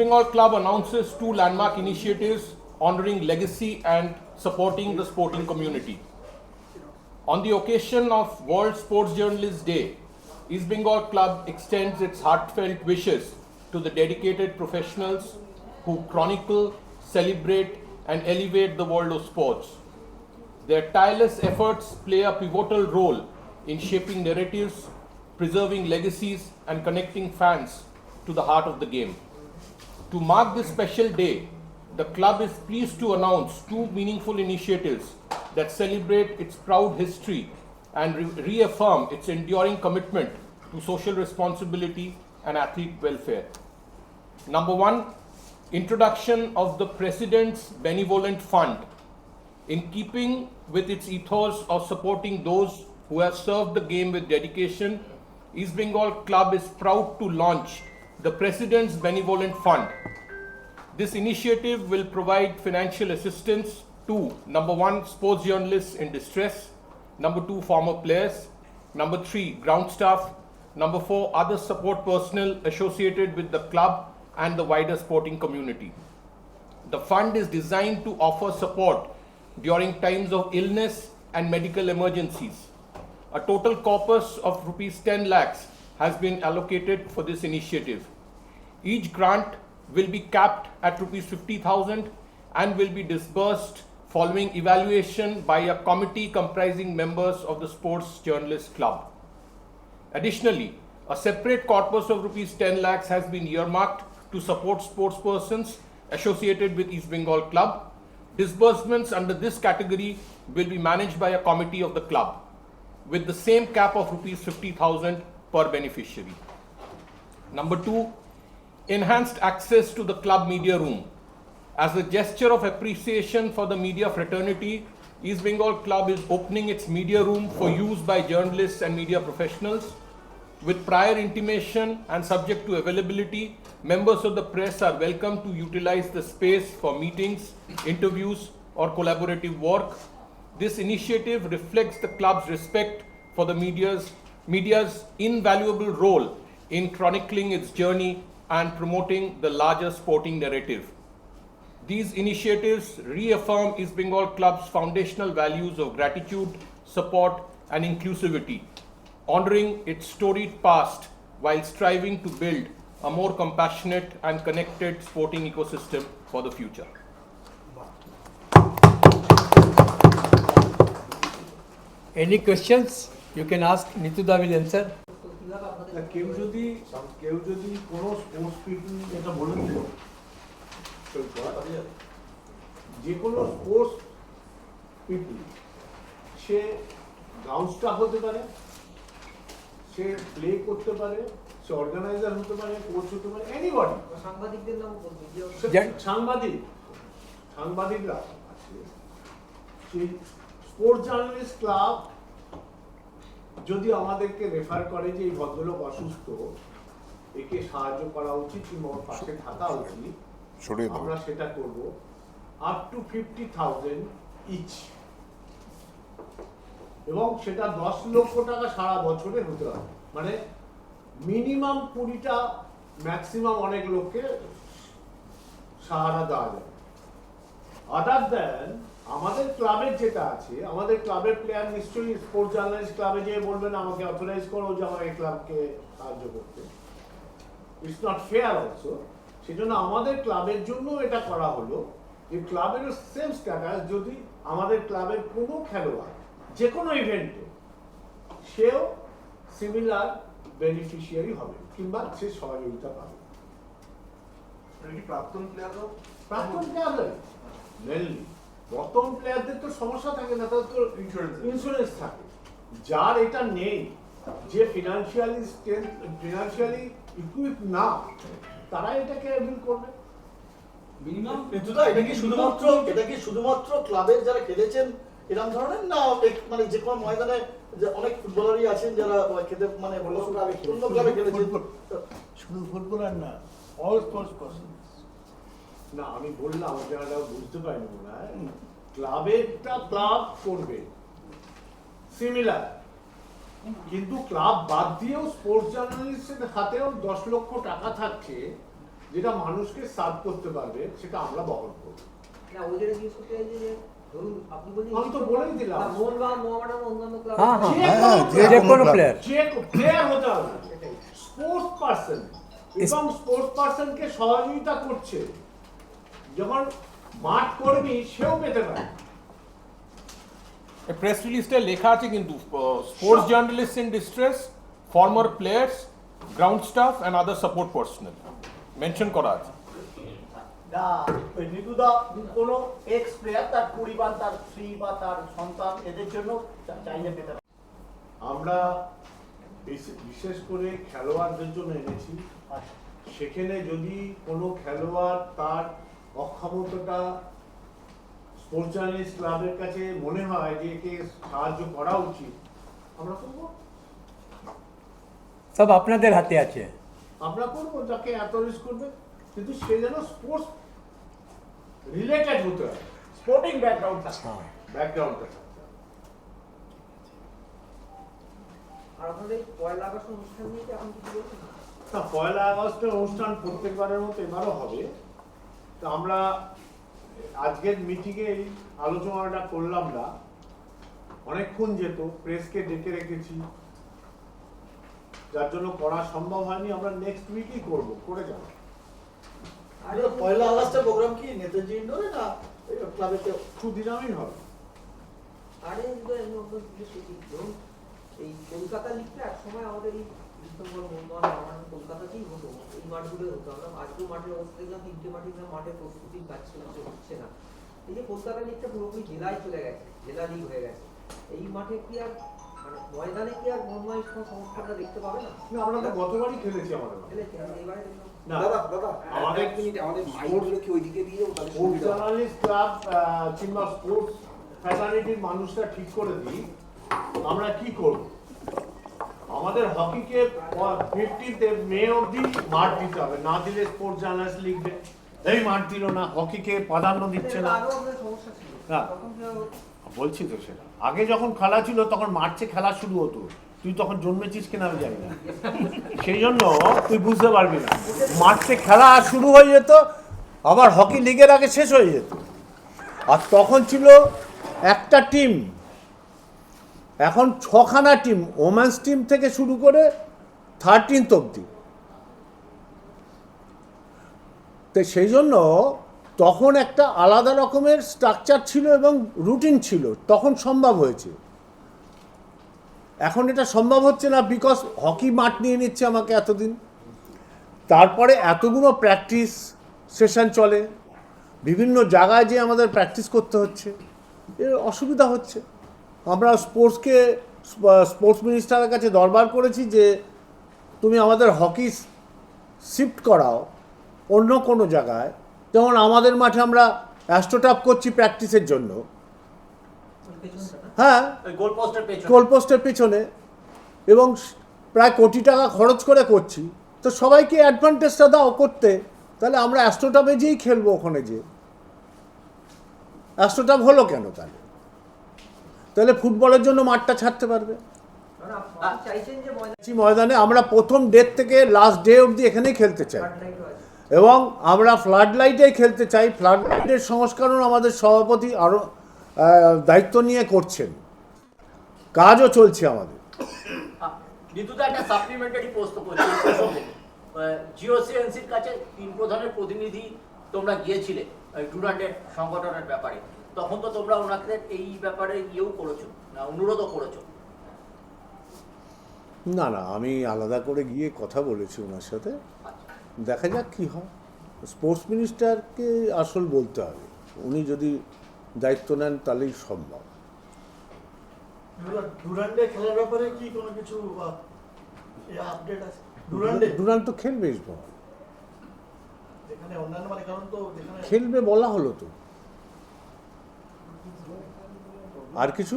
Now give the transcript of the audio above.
Bengal Club announces two landmark initiatives honoring legacy and supporting the sporting community. On the occasion of World Sports Journalists Day, East Bengal Club extends its heartfelt wishes to the dedicated professionals who chronicle, celebrate, and elevate the world of sports. Their tireless efforts play a pivotal role in shaping narratives, preserving legacies, and connecting fans to the heart of the game. To mark this special day, the club is pleased to announce two meaningful initiatives that celebrate its proud history and re- reaffirm its enduring commitment to social responsibility and athlete welfare. Number one, introduction of the President's Benevolent Fund. In keeping with its ethos of supporting those who have served the game with dedication, East Bengal Club is proud to launch the President's Benevolent Fund. This initiative will provide financial assistance to number one, sports journalists in distress, number two, former players, number three, ground staff, number four, other support personnel associated with the club and the wider sporting community. The fund is designed to offer support during times of illness and medical emergencies. A total corpus of rupees 10 lakhs has been allocated for this initiative. Each grant will be capped at rupees 50,000 and will be disbursed following evaluation by a committee comprising members of the Sports Journalists Club. Additionally, a separate corpus of rupees 10 lakhs has been earmarked to support sportspersons associated with East Bengal Club. Disbursements under this category will be managed by a committee of the club with the same cap of rupees 50,000 per beneficiary. Number two, enhanced access to the club media room. As a gesture of appreciation for the media fraternity, East Bengal Club is opening its media room for use by journalists and media professionals. With prior intimation and subject to availability, members of the press are welcome to utilize the space for meetings, interviews, or collaborative work. This initiative reflects the club's respect for the media's, media's invaluable role in chronicling its journey and promoting the larger sporting narrative. These initiatives reaffirm East Bengal Club's foundational values of gratitude, support, and inclusivity, honoring its storied past while striving to build a more compassionate and connected sporting ecosystem for the future. Any questions? You can ask. Nituda will answer. তা কেউ যদি কেউ যদি কোনো sports people এটা বলে দিল যে কোনো স্পোর্টস পিপল সে গ্রাউন্ড স্টাফ হতে পারে সে প্লে করতে পারে সে অর্গানাইজার হতে পারে কোচ হতে পারে এনিবডি সাংবাদিকদের নাম বলব যে সাংবাদিক সাংবাদিকরা সেই স্পোর্টস জার্নালিস্ট ক্লাব যদি আমাদেরকে রেফার করে যে এই ভদ্রলোক অসুস্থ একে সাহায্য করা উচিত কিংবা ওর পাশে থাকা উচিত আমরা সেটা করব। Up to fifty thousand each এবং সেটা দশ লক্ষ টাকা সারা বছরে হতে হবে। মানে মিনিমাম কুড়িটা ম্যাক্সিমাম অনেক লোককে সাহারা দেওয়া যাবে আদার দেন আমাদের ক্লাবের যেটা আছে আমাদের ক্লাবের প্লেয়ার নিশ্চয়ই স্পোর্টস জার্নালিস্ট ক্লাবে যেয়ে বলবেন আমাকে অথরাইজ করো যে আমার এই ক্লাবকে সাহায্য করতে। ইটস নট ফেয়ার অলসো সেজন্য আমাদের ক্লাবের জন্য এটা করা হলো যে ক্লাবের সেম স্ট্যাটাস যদি আমাদের ক্লাবের কোনো খেলোয়াড় যে কোনো ইভেন্টে সেও সিমিলার বেনিফিশিয়ারি হবে কিংবা সে সহযোগিতা পাবে। প্রাক্তন প্লেয়ারও প্রাক্তন প্লেয়ারদের মেনলি বর্তমান প্লেয়ারদের তো সমস্যা থাকে না তাদের তো Insurance. ইন্স্যুরেন্স থাকে। যার এটা নেই যে ফিনান্সিয়ালি স্ট্রেংথ ফিনান্সিয়ালি ইকুইপ না তারা এটাকে অ্যাভিল করবে। এটা কি শুধুমাত্র এটা কি শুধুমাত্র ক্লাবের যারা খেলেছেন এরকম ধরনের? না মানে যে কোনো ময়দানে যে অনেক ফুটবলারই আছেন যারা খেতে মানে অন্য ক্লাবে খেলেছেন। শুধু ফুটবলার না অল স্পোর্টস পার্সন না আমি বললাম আপনারা বুঝতে পারেন মনে হয়। ক্লাবেরটা ক্লাব করবে। সিমিলার কিন্তু ক্লাব বাদ দিয়েও স্পোর্টস জার্নালিস্টের হাতেও দশ লক্ষ টাকা থাকছে যেটা মানুষকে সার্ভ করতে পারবে সেটা আমরা বহন করব। আমি তো বলেই দিলাম। ক্লাব হ্যাঁ, হ্যাঁ। হ্যাঁ, যে যে কোনো কোনো প্লেয়ার প্লেয়ার হতে হবে। স্পোর্টস পার্সন এবং স্পোর্টস পার্সনকে সহযোগিতা করছে। যখন মাঠ কর্মী সেও পেতে পারে। প্রেস রিলিজটা লেখা আছে কিন্তু sports journalist in distress former players ground staff and other support personnel mention করা আছে। না নিতুদা কোনো এক্স প্লেয়ার তার পরিবার তার স্ত্রী বা তার সন্তান এদের জন্য চাইলে পেতে পারে। আমরা বিশেষ করে খেলোয়াড়দের জন্য এনেছি। আচ্ছা। সেখানে যদি কোনো খেলোয়াড় তার অক্ষমতাটা স্পোর্টস জার্নালিস্ট ক্লাবের কাছে মনে হয় যে একে সাহায্য করা উচিত। আমরা করব? সব আপনাদের হাতে আছে। আমরা করব যাকে রিস্ক করবে। কিন্তু সে যেন স্পোর্টস রিলেটেড হতে হবে স্পোর্টিং ব্যাকগ্রাউন্ড থাকে হ্যাঁ। ব্যাকগ্রাউন্ডটা আর আপনাদের এই পয়লা আগস্ট অনুষ্ঠান নিয়ে কি এখন কিছু বলছেন? না পয়লা আগস্টের অনুষ্ঠান প্রত্যেকবারের মতো এবারও হবে। তো আমরা আজকের মিটিংয়ে এই আলোচনাটা করলাম না। অনেকক্ষণ যেত প্রেসকে ডেকে রেখেছি। যার জন্য করা সম্ভব হয়নি আমরা নেক্সট উইকই করব করে যাব। আর পয়লা আগস্টের প্রোগ্রাম কি নেতাজি ইন্ডোরে না ক্লাবে সুদিনামই হবে। আরে কিন্তু এমনি এই কলকাতা লিগটা এক সময় আমাদের এই ডিসেম্বর মোহনবাগান মোহামেডান কলকাতাতেই হতো। এই মাঠগুলো হতো। আমরা আজকেও মাঠের অবস্থা দেখলাম তিনটে মাঠে না মাঠে প্রস্তুতি পাচ্ছে না হচ্ছে না। এই যে কলকাতা লিগটা পুরোপুরি জেলায় চলে গেছে জেলা লিগ হয়ে গেছে। এই মাঠে কি আর মানে ময়দানে কি আর মোহনবাগান সমস্যাটা দেখতে পাবে না? আমরা তো গতবারই খেলেছি আমাদের। খেলেছে এবারে দেখলাম। দাদা দাদা আমাদের মিনিট আমাদের মাইকগুলো কি ওইদিকে দিয়ে যাব? তাহলে স্পোর্টস সুবিধা হবে। জার্নালিস্ট ক্লাব কিংবা স্পোর্টস ফ্যাটার্নিটির মানুষরা ঠিক করে দিই। আমরা কি করব? আমাদের হকিকে ফিফটিতে মে অবধি মাঠ দিতে হবে। না দিলে স্পোর্টস জার্নালিস্ট লিখবে। এই মাঠ দিল না হকিকে প্রাধান্য দিচ্ছে না। হতো? বলছি তো সেটা। আগে যখন খেলা ছিল তখন মার্চে খেলা শুরু হতো তুই তখন জন্মেছিস কিনা আমি জানি না। সেই জন্য তুই বুঝতে পারবি না। মার্চে খেলা শুরু হয়ে যেত আবার হকি লিগের আগে শেষ হয়ে যেত। আর তখন ছিল একটা টিম এখন ছখানা টিম ওমেন্স টিম থেকে শুরু করে থার্টিনথ অব্দি তো সেই জন্য তখন একটা আলাদা রকমের স্ট্রাকচার ছিল এবং রুটিন ছিল, তখন সম্ভব হয়েছে। এখন এটা সম্ভব হচ্ছে না বিকজ হকি মাঠ নিয়ে নিচ্ছে আমাকে এতদিন। তারপরে এতগুলো প্র্যাকটিস সেশন চলে, বিভিন্ন জায়গায় যে আমাদের প্র্যাকটিস করতে হচ্ছে, এর অসুবিধা হচ্ছে। আমরা স্পোর্টসকে স্পোর্টস মিনিস্টারের কাছে দরবার করেছি যে তুমি আমাদের হকি শিফট করাও অন্য কোনো জায়গায়। যেমন আমাদের মাঠে আমরা অ্যাস্ট্রোটাপ করছি প্র্যাকটিসের জন্য। হ্যাঁ গোলপোস্টের পিছনে। এবং প্রায় কোটি টাকা খরচ করে করছি। তো সবাইকে অ্যাডভান্টেজটা দাও করতে। তাহলে আমরা অ্যাস্ট্রোটাপে যেই খেলব ওখানে যে অ্যাস্ট্রোটাপ হলো কেন তাহলে? তাহলে ফুটবলের জন্য মাঠটা ছাড়তে পারবে। কারণ আপ- আপনি চাইছেন যে ময়দান আমরা প্রথম ডেট থেকে লাস্ট ডে অবধি এখানেই খেলতে চাই। এবং আমরা ফ্লাড লাইটেই খেলতে চাই। ফ্লাড লাইটের সংস্করণ আমাদের সভাপতি আরও দায়িত্ব নিয়ে করছেন। কাজও চলছে আমাদের। একটা সাপ্লিমেন্টারি প্রশ্ন জিওসিএনসির কাছে তিন প্রধানের প্রতিনিধি তোমরা গিয়েছিলে ডুরান্ডের সংগঠনের ব্যাপারে। তখন তো তোমরা ওনাকে এই ব্যাপারে ইয়েও করেছ না অনুরোধও করেছ। না না আমি আলাদা করে গিয়ে কথা বলেছি ওনার সাথে। আচ্ছা। দেখা যাক কি হয়। স্পোর্টস মিনিস্টারকে আসল বলতে হবে। উনি যদি দায়িত্ব নেন তাহলেই সম্ভব। ডুরান্ডে খেলার ব্যাপারে কি কোনো কিছু আপডেট আছে? ডুরান্ডে তো খেলবে মানে খেলবে বলা হলো তো। আর কিছু?